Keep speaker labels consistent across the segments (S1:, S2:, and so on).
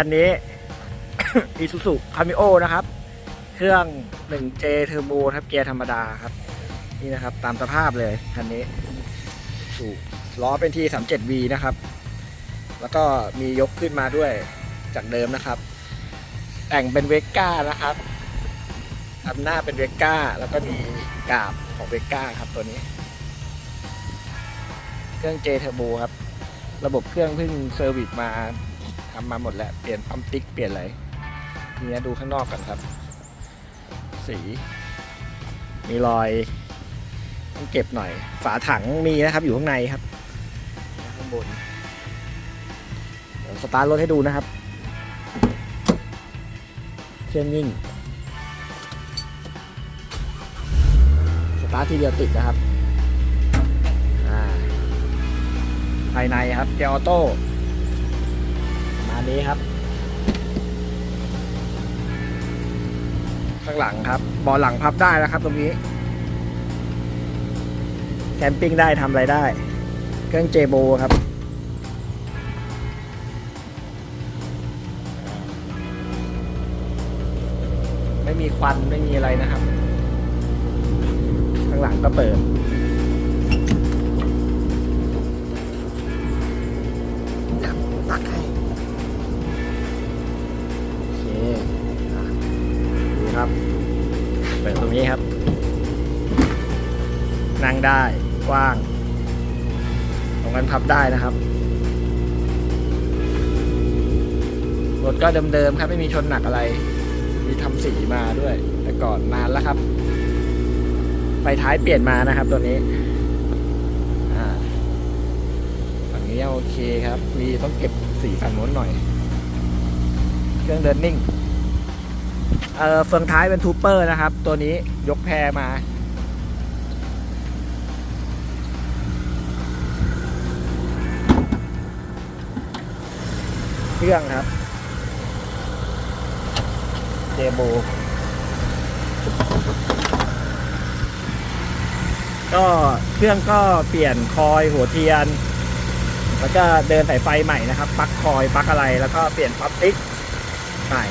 S1: คันนี้ Isuzu Cameo นะครับ เครื่อง 1J Turbo ครับเกียร์ธรรมดาครับ นี่นะครับ ตามสภาพเลย คันนี้ถูกล้อเป็นที่ 37V นะครับ แล้วก็มียกขึ้นมาด้วยจากเดิมนะครับ แต่งเป็นเวก้านะครับทำหน้าเป็นเวก้าแล้วก็มีกาบของเวก้าครับตัวนี้ เครื่อง J Turbo ครับ ระบบเครื่องเพิ่งเซอร์วิสมา ทำมาหมดแล้ว เปลี่ยนปั๊มติ๊กเปลี่ยนอะไรนี่นะดูข้างนอกกันครับ สี มีรอยต้องเก็บหน่อย ฝาถังมีนะครับ อยู่ข้างในครับ ข้างบนเดี๋ยวสตาร์ทรถให้ดูนะครับเครื่องนิ่ง สตาร์ททีเดียวติดนะครับภายในครับเกียร์ออโต้ มาณนี้ครับ ข้างหลังครับเบาะหลังพับได้นะครับ ตรงนี้ แคมปิ้งได้ทำอะไรได้ เครื่องเจโบครับไม่มีควันไม่มีอะไรนะครับ ข้างหลังก็เปิด ตักให้ งนี้ครับ นั่งได้กว้าง ตรงนั้นพับได้นะครับ รถก็เดิมๆครับไม่มีชนหนักอะไร มีทำสีมาด้วย แต่ก่อนนานแล้วครับ ไฟท้ายเปลี่ยนมานะครับตัวนี้อ่าฝั่งนี้โอเคครับ มีต้องเก็บสีฝั่งโน้นหน่อย เครื่องเดินนิ่ง เอ่อเฟืองท้ายเป็นทูเปอร์นะครับ ตัวนี้ยกแพรมา เครื่องครับ เจโบก็เครื่องก็เปลี่ยนคอยหัวเทียน แล้วก็เดินสายไฟใหม่นะครับปลั๊กคอยปลั๊กอะไรแล้วก็เปลี่ยนปั๊มติ๊กใหม่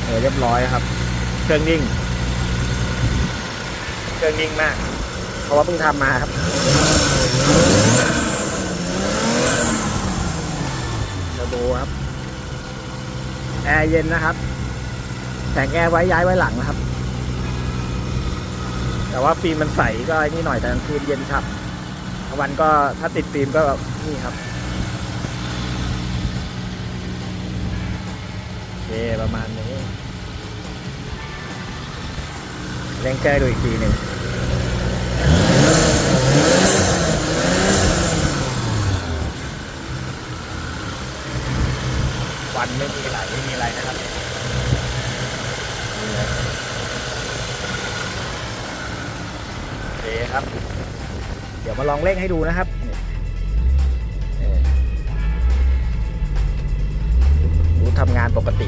S1: เอเรียบร้อยครับ เครื่องนิ่ง เครื่องนิ่งมาก เพราะว่าเพิ่งทำมาครับเทอร์โบครับ แอร์เย็นนะครับแสงแอร์ไว้ย้ายไว้หลังนะครับ แต่ว่าฟิล์มมันใสก็นี่หน่อยแต่กลางคืนเย็นครับวันก็ถ้าติดฟิล์มก็นี่ครับ โอ เคประมาณนี้เร่งแก้ดูอีกทีหนึ่งวันไม่มีไหลไม่มีอะไรนะครับเยโอเคครับ เดี๋ยวมาลองเร่งให้ดูนะครับ ทำงานปกติ